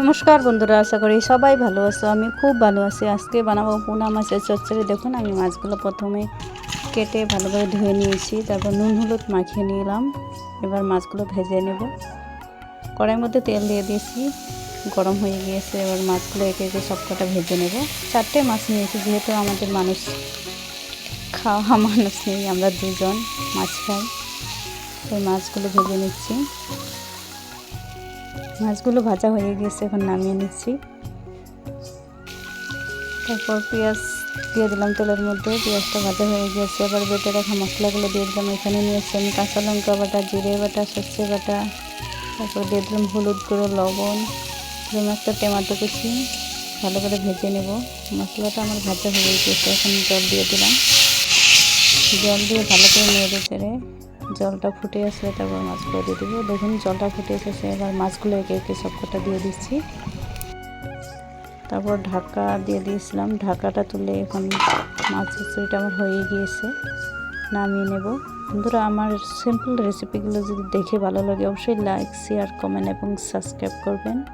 নমস্কার বন্ধুরা, আশা করি সবাই ভালো আছো। আমি খুব ভালো আছি। আজকে বানাবো পোনা মাছের চচ্চড়ি। দেখুন, আমি মাছগুলো প্রথমে কেটে ভালো করে ধুয়ে নিয়েছি। তারপর নুন, হলুদ মাখিয়ে নিলাম। এবার মাছগুলো ভেজে নেব। কড়াইয়ের মধ্যে তেল দিয়ে দিয়েছি। গরম হয়ে গিয়েছে। এবার মাছগুলো একে একে সবকটা ভেজে নেব। চারটে মাছ নিয়েছি, যেহেতু আমাদের মানুষ, খাওয়া মানুষ নেই, আমরা দুজন মাছ খাই। এই মাছগুলো ভেজে নিচ্ছি। মাছগুলো ভাজা হয়ে গেছে, এখন নামিয়ে নিচ্ছি। তারপর পেঁয়াজ দিয়ে দিলাম তেলের মধ্যে, পেঁয়াজটা ভাজা হয়ে গেছে। এবার বেটে রাখা মশলাগুলো দিয়ে দিলাম এখানে নিয়েছি আমি কাঁচা লঙ্কা বাটা, জিরে বাটা, সর্ষে বাটা, তারপর দিয়ে দিলাম হলুদ গুঁড়ো, লবণ এবং একটা টমেটো কুচি। ভালো করে ভেজে নেব। মশলাটা আমার ভাজা হয়ে গেছে, এখন জল দিয়ে দিলাম। জল দিয়ে ভালো করে নেড়ে চেড়ে জলটা ফুটে আসলে তারপর মাছগুলো দিয়ে দেবো। দেখুন, জলটা ফুটে এসেছে। এবার মাছগুলো একে একে সবকটা দিয়ে দিচ্ছি। তারপর ঢাকা দিয়ে দিয়েছিলাম। ঢাকাটা তুলে এখন মাছ চুরিটা আমার হয়ে গিয়েছে। নামিয়ে নেব। বন্ধুরা, আমার সিম্পল রেসিপিগুলো যদি দেখে ভালো লাগে, অবশ্যই লাইক শেয়ার কমেন্ট এবং সাবস্ক্রাইব করবেন।